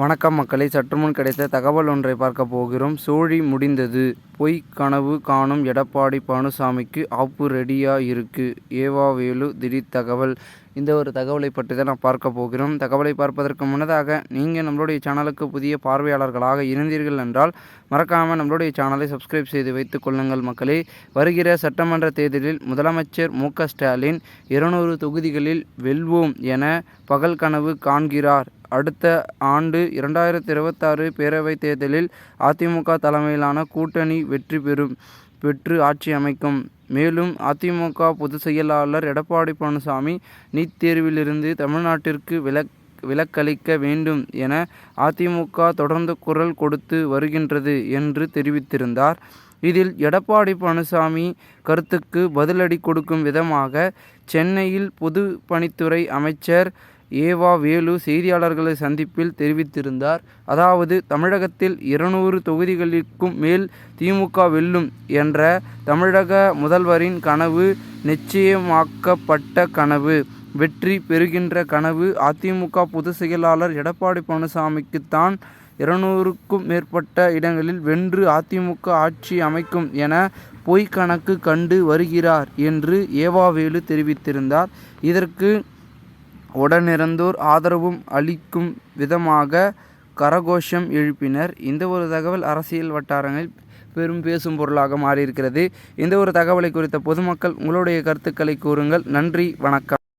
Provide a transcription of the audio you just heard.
வணக்கம் மக்களை. சற்றுமுன் கிடைத்த தகவல் ஒன்றை பார்க்க போகிறோம். சோழி முடிந்தது. பொய் கனவு காணும் எடப்பாடி பழனிசாமிக்கு ஆப்பு ரெடியாக இருக்கு. ஏவா வேலு திடீர் தகவல். இந்த ஒரு தகவலை பற்றி தான் நான் பார்க்க போகிறோம். தகவலை பார்ப்பதற்கு முன்னதாக நீங்கள் நம்மளுடைய சேனலுக்கு புதிய பார்வையாளர்களாக இருந்தீர்கள் என்றால் மறக்காமல் நம்மளுடைய சேனலை சப்ஸ்கிரைப் செய்து வைத்துக் கொள்ளுங்கள் மக்களே. வருகிற சட்டமன்ற தேர்தலில் முதலமைச்சர் மு. ஸ்டாலின் இருநூறு தொகுதிகளில் வெல்வோம் என பகல் கனவு காண்கிறார். அடுத்த ஆண்டு இரண்டாயிரத்தி இருபத்தாறு பேரவைத் தேர்தலில் அதிமுக தலைமையிலான கூட்டணி வெற்றி பெறும் பெற்று ஆட்சி அமைக்கும். மேலும் அதிமுக பொதுச் செயலாளர் எடப்பாடி பழனிசாமி நீட் தேர்விலிருந்து தமிழ்நாட்டிற்கு விலக் விலக்களிக்க வேண்டும் என அதிமுக தொடர்ந்து குரல் கொடுத்து வருகின்றது என்று தெரிவித்திருந்தார். இதில் எடப்பாடி பழனிசாமி கருத்துக்கு பதிலடி கொடுக்கும் விதமாக சென்னையில் பொதுப்பணித்துறை அமைச்சர் ஏவா வேலு செய்தியாளர்களை சந்திப்பில் தெரிவித்திருந்தார். அதாவது தமிழகத்தில் இருநூறு தொகுதிகளுக்கும் மேல் திமுக வெல்லும் என்ற தமிழக முதல்வரின் கனவு நிச்சயமாக்கப்பட்ட கனவு. வெற்றி பெறுகின்ற கனவு அதிமுக பொதுச் செயலாளர் எடப்பாடி பழனிசாமிக்குத்தான் இருநூறுக்கும் மேற்பட்ட இடங்களில் வென்று அதிமுக ஆட்சி அமைக்கும் என பொய்க்கணக்கு கண்டு வருகிறார் என்று ஏவாவேலு தெரிவித்திருந்தார். இதற்கு உடனிருந்தோர் ஆதரவும் அளிக்கும் விதமாக கரகோஷம் எழுப்பினர். இந்த ஒரு தகவல் அரசியல் வட்டாரங்களில் பெரும் பேசும் பொருளாக மாறியிருக்கிறது. இந்த ஒரு தகவலை குறித்த பொதுமக்கள் உங்களுடைய கருத்துக்களை கூறுங்கள். நன்றி. வணக்கம்.